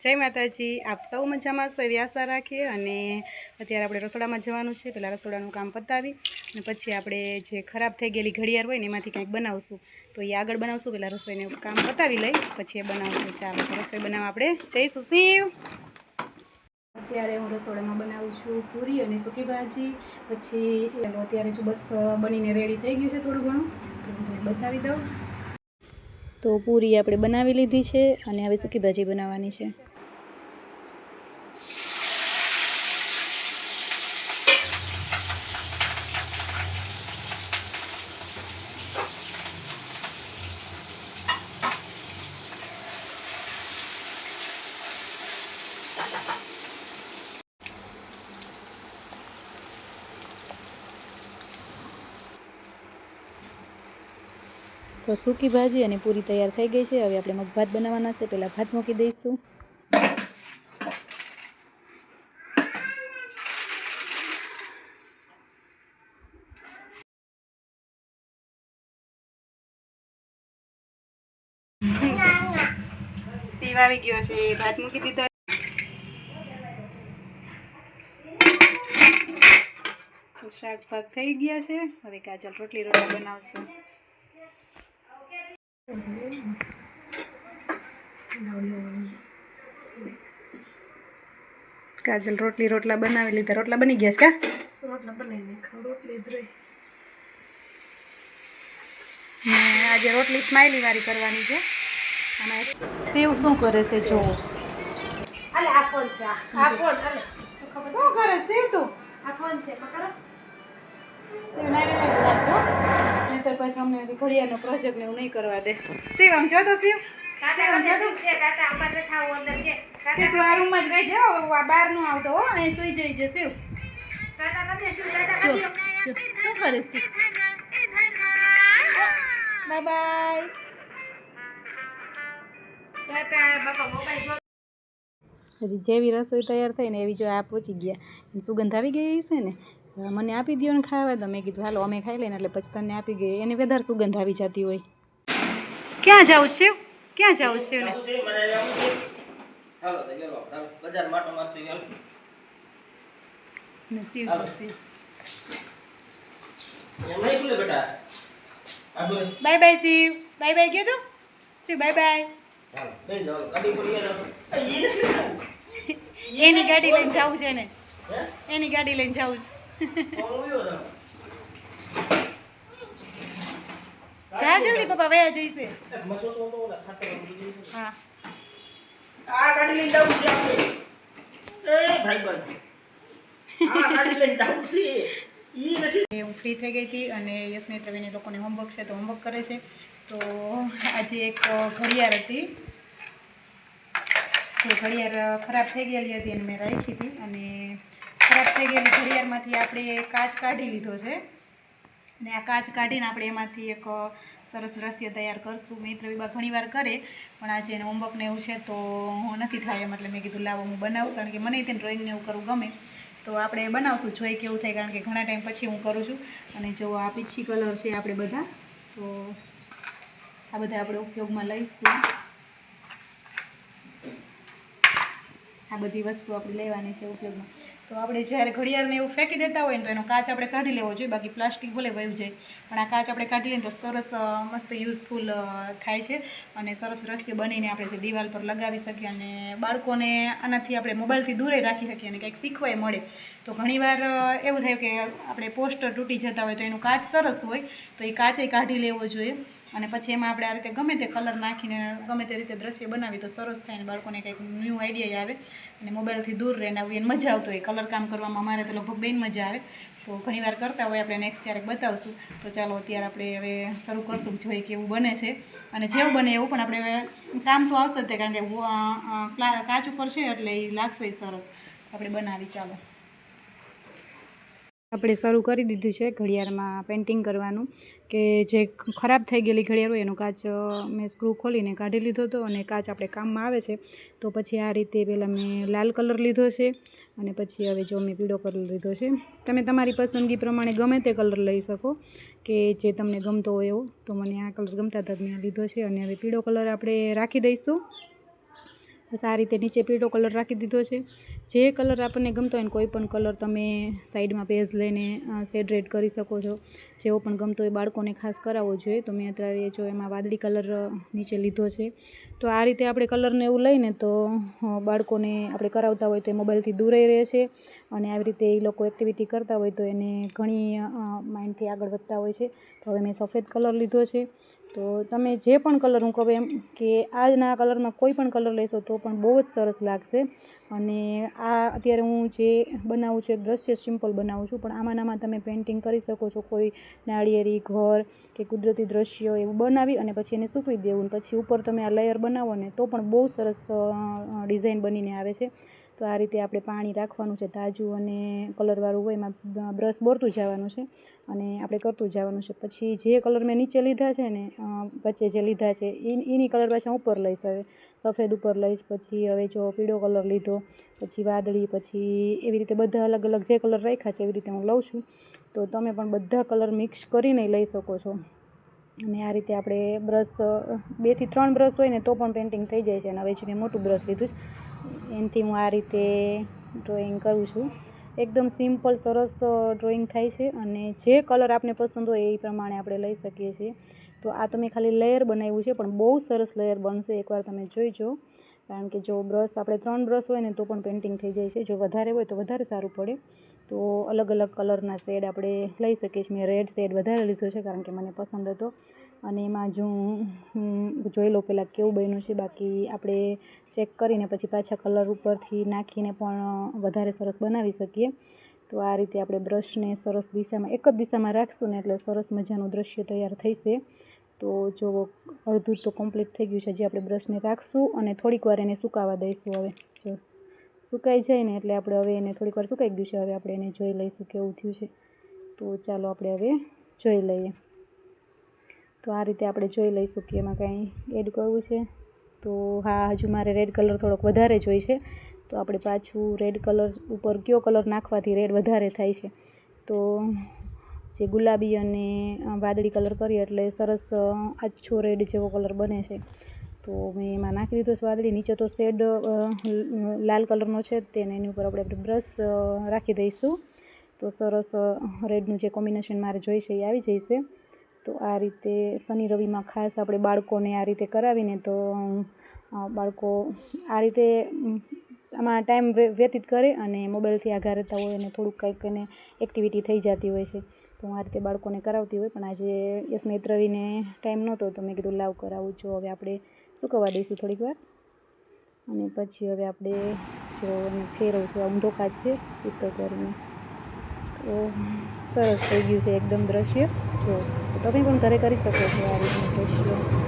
જય માતાજી. આપ સૌ મજામાં સો એવી આશા રાખીએ અને અત્યારે આપણે રસોડામાં જવાનું છે. પહેલાં રસોડાનું કામ પતાવી અને પછી આપણે જે ખરાબ થઈ ગયેલી ઘડિયાળ હોય ને એમાંથી કંઈક બનાવશું. તો એ આગળ બનાવશું. પહેલાં રસોઈનું કામ પતાવી લઈ, પછી એ બનાવશું. ચાલો રસોઈ બનાવવા આપણે જઈશું. શિવ અત્યારે હું રસોડામાં બનાવું છું પૂરી અને સૂકી ભાજી. પછી અત્યારે જો બસ બનીને રેડી થઈ ગયું છે થોડું ઘણું, તો બતાવી દઉં. તો પૂરી આપણે બનાવી લીધી છે અને હવે સૂકી ભાજી બનાવવાની છે. તો સૂકી ભાજી અને પૂરી તૈયાર થઈ ગઈ છે. હવે આપણે મગભાત બનાવવાના છે. પહેલાં ભાત મૂકી દઈશું. સીવ આવી ગયો છે. ભાત મૂકી દીધા. શાક ભાગ થઈ ગયા છે. હવે કાજલ રોટલી રોટલા બનાવશું. કાજલ રોટલી રોટલા બનાવી લીધા. રોટલા બની ગયા છે કા? રોટલા રોટલી આજે રોટલી સ્માઈલી વાળી કરવાની છે. અને સેવ શું કરે છે જો? આ ફોન છે આ. ફોન આલે શું કરે સેવ તું? આ ફોન છે પકડો. સેવ નાઈ રાખજો નહીતર પછી અમને ઘડિયાળનો પ્રોજેક્ટ ને એવું નહીં કરવા દે. સેવ આમ જો તો સેવ કાકા કાકા શું છે? કાકા અમારે થાવ અંદર કે. સેવ તું આ રૂમમાં જ રહી જાઓ બહારનું આવતો હો અહીં સુઈ જઈ છે? શું બાય બાય હજી જેવી રસોઈ તૈયાર થઈ ને એવી જો આ પહોંચી ગયા. સુગંધ આવી ગઈ છે ને? મને આપી દો ને ખાવા તો મેં કીધું હાલો અમે ખાઈ લઈને એટલે પછી તને આપી ગઈ. એને વધારે સુગંધ આવી જતી હોય. ક્યાં જાઉં શિવ ક્યાં જાઉં શિવ ને bye bye Shiv bye bye કીધું શિવ બાય બાય એની ગાડી લઈને જવું છે ને. એની ગાડી લઈને જવું છે. જા જલ્દી પપ્પા વયા જઈશે. તો તો. હા. આ ગાડી લઈને જાવું છે આપણે. એ ભાઈ બંધ. આ ગાડી લઈને જાવું છે. ઈ નથી. એ હું ફ્રી થઈ ગઈ હતી અને યશમિત રવિને લોકોને હોમવર્ક છે તો હોમવર્ક કરે છે. તો આજે એક ઘડિયાળ હતી. જે ઘડિયાળ ખરાબ થઈ ગયેલી હતી અને મેં રાખી હતી અને ખરાબ થઈ ગયેલી ઘડિયાળમાંથી આપણે કાચ કાઢી લીધો છે. ને આ કાચ કાઢીને આપણે એમાંથી એક સરસ દ્રશ્ય તૈયાર કરશું. મિત્ર વિભાગ ઘણીવાર કરે, પણ આજે એને હોમવર્ક ને એવું છે તો હું નથી થાય એમ, એટલે મેં કીધું લાવો હું બનાવું, કારણ કે મને તેને ડ્રોઈંગને એવું કરવું ગમે. તો આપણે બનાવશું, જોઈ કેવું થાય, કારણ કે ઘણા ટાઈમ પછી હું કરું છું. અને જો આ પીછી કલર છે આપણે બધા, તો આ બધા આપણે ઉપયોગમાં લઈશું. આ બધી વસ્તુ આપણે લેવાની છે ઉપયોગમાં. તો આપણે જ્યારે ઘડિયાળને એવું ફેંકી દેતા હોય ને તો એનો કાચ આપણે કાઢી લેવો જોઈએ, બાકી પ્લાસ્ટિક ભલે વયું જાય, પણ આ કાચ આપણે કાઢી લઈએ તો સરસ મસ્ત યુઝફુલ થાય છે. અને સરસ દ્રશ્ય બનીને આપણે જે દિવાલ પર લગાવી શકીએ અને બાળકોને આનાથી આપણે મોબાઈલથી દૂરે રાખી શકીએ અને કંઈક શીખવાય મળે. તો ઘણીવાર એવું થાય કે આપણે પોસ્ટર તૂટી જતા હોય તો એનું કાચ સરસ હોય, તો એ કાચે કાઢી લેવો જોઈએ. અને પછી એમાં આપણે આ રીતે ગમે તે કલર નાખીને, ગમે તે રીતે દ્રશ્ય બનાવી તો સરસ થાય અને બાળકોને કંઈક ન્યૂ આઈડિયા આવે અને મોબાઈલથી દૂર રહીને આવી એને મજા આવતો હોય. કલર કામ કરવામાં અમારે તો લગભગ બેન મજા આવે. તો ઘણીવાર કરતા હોય આપણે નેક્સ્ટ ક્યારેક બતાવશું. તો ચાલો અત્યારે આપણે હવે શરૂ કરશું, જોઈએ કેવું બને છે. અને જેવું બને એવું પણ આપણે કામ તો આવશે જ કારણ કે કાચ ઉપર છે એટલે એ લાગશે સરસ. આપણે બનાવી, ચાલો. આપણે શરૂ કરી દીધું છે ઘડિયાળમાં પેઇન્ટિંગ કરવાનું, કે જે ખરાબ થઈ ગયેલી ઘડિયાળ હોય એનો કાચ મેં સ્ક્રૂ ખોલીને કાઢી લીધો હતો અને કાચ આપણે કામમાં આવે છે. તો પછી આ રીતે પહેલાં મેં લાલ કલર લીધો છે અને પછી હવે જો મેં પીળો કલર લીધો છે. તમે તમારી પસંદગી પ્રમાણે ગમે તે કલર લઈ શકો, કે જે તમને ગમતો હોય એવો. તો મને આ કલર ગમતા હતા મેં લીધો છે અને હવે પીળો કલર આપણે રાખી દઈશું. બસ આ રીતે નીચે પીળો કલર રાખી દીધો છે. જે કલર આપણને ગમતો હોય ને કોઈ કલર તમે સાઈડમાં પેજ લઈને શેડ રેડ કરી શકો છો. જેવો પણ ગમતો હોય બાળકોને ખાસ કરાવવો જોઈએ. તો મેં અત્યારે જો એમાં વાદળી કલર નીચે લીધો છે. તો આ રીતે આપણે કલરને એવું લઈને તો બાળકોને આપણે કરાવતા હોય તો એ મોબાઈલથી દૂરાઈ રહે છે. અને આવી રીતે એ લોકો એક્ટિવિટી કરતા હોય તો એને ઘણી માઇન્ડથી આગળ વધતા હોય છે. તો હવે મેં સફેદ કલર લીધો છે. તો તમે જે પણ કલર હું કહું એમ કે આજના કલરમાં કોઈ પણ કલર લેશો તો પણ બહુ જ સરસ લાગશે. અને આ અત્યારે હું જે બનાવું છું, એક દ્રશ્ય સિમ્પલ બનાવું છું, પણ આમાં આમાં તમે પેઇન્ટિંગ કરી શકો છો. કોઈ નાળિયેરી, ઘર કે કુદરતી દ્રશ્યો એવું બનાવી અને પછી એને સૂકવી દેવું. પછી ઉપર તમે આ લેયર બનાવો ને તો પણ બહુ સરસ ડિઝાઇન બનીને આવે છે. તો આ રીતે આપણે પાણી રાખવાનું છે તાજું અને કલરવાળું હોય એમાં બ્રશ બોરતું જવાનું છે અને આપણે કરતું જવાનું છે. પછી જે કલર મેં નીચે લીધા છે ને વચ્ચે જે લીધા છે એની કલર પાછા ઉપર લઈશ હવે. સફેદ ઉપર લઈશ, પછી હવે જો પીળો કલર લીધો, પછી વાદળી, પછી એવી રીતે બધા અલગ અલગ જે કલર રાખ્યા છે એવી રીતે હું લઉં છું. તો તમે પણ બધા કલર મિક્સ કરીને લઈ શકો છો. અને આ રીતે આપણે બ્રશ, બેથી ત્રણ બ્રશ હોય ને તો પણ પેઇન્ટિંગ થઈ જાય છે. અને હવે છે મેં મોટું બ્રશ લીધું છે, એનાથી હું આ રીતે ડ્રોઈંગ કરું છું. એકદમ સિમ્પલ સરસ ડ્રોઈંગ થાય છે. અને જે કલર આપને પસંદ હોય એ પ્રમાણે આપણે લઈ શકીએ છીએ. તો આ તો મેં ખાલી લેયર બનાવ્યું છે, પણ બહુ સરસ લેયર બનશે. એકવાર તમે જોઈજો કારણ કે જો બ્રશ આપણે ત્રણ બ્રશ હોય ને તો પણ પેઇન્ટિંગ થઈ જાય છે. જો વધારે હોય તો વધારે સારું પડે. તો અલગ અલગ કલરના શેડ આપણે લઈ શકીએ છીએ. મેં રેડ શેડ વધારે લીધો છે કારણ કે મને પસંદ હતો. અને એમાં જો હું જોઈ લો પહેલાં કેવું બન્યું છે. બાકી આપણે ચેક કરીને પછી પાછા કલર ઉપરથી નાખીને પણ વધારે સરસ બનાવી શકીએ. તો આ રીતે આપણે બ્રશને સરસ દિશામાં, એક જ દિશામાં રાખશું ને એટલે સરસ મજાનું દ્રશ્ય તૈયાર થશે તો જો અડધું તો કમ્પ્લીટ થઈ ગયું છે જે આપણે બ્રશને રાખશું અને થોડીક વાર એને સુકાવા દઈશું હવે. જો સુકાઈ જાય ને એટલે આપણે હવે એને થોડીક વાર સુકાઈ ગયું છે, હવે આપણે એને જોઈ લઈશું કેવું થયું છે. તો ચાલો આપણે હવે જોઈ લઈએ. તો આ રીતે આપણે જોઈ લઈશું કે એમાં કાંઈ એડ કરવું છે. તો હા, હજુ મારે રેડ કલર થોડોક વધારે જોઈ છે. તો આપણે પાછું રેડ કલર ઉપર કયો કલર નાખવાથી રેડ વધારે થાય છે. તો જે ગુલાબી અને વાદળી કલર કરીએ એટલે સરસ આછો રેડ જેવો કલર બને છે. તો મેં એમાં નાખી દીધો છે વાદળી. નીચે તો શેડ લાલ કલરનો છે તેને એની ઉપર આપણે બ્રશ રાખી દઈશું. તો સરસ રેડનું જે કોમ્બિનેશન મારે જોઈ છે એ આવી જશે તો આ રીતે શનિ રવિમાં ખાસ આપણે બાળકોને આ રીતે કરાવીને તો બાળકો આ રીતે આમાં ટાઈમ વ્યતીત કરે અને મોબાઈલથી આઘા રહેતા હોય અને થોડુંક કંઈક એને એક્ટિવિટી થઈ જતી હોય છે. તો હું આ રીતે બાળકોને કરાવતી હોય, પણ આજે યશ મૈત્રવીને ટાઈમ નહોતો, તો મેં કીધું લાવ કરાવું જો હવે આપણે શું કરવા દઈશું થોડીક વાર? અને પછી હવે આપણે જો એને ફેરવશું આ ઊંધો કાચ છે, સીધો કરીને. તો સરસ થઈ ગયું છે, એકદમ દ્રશ્ય. જો તમે પણ ઘરે કરી શકો છો આ રીતનું દ્રશ્ય.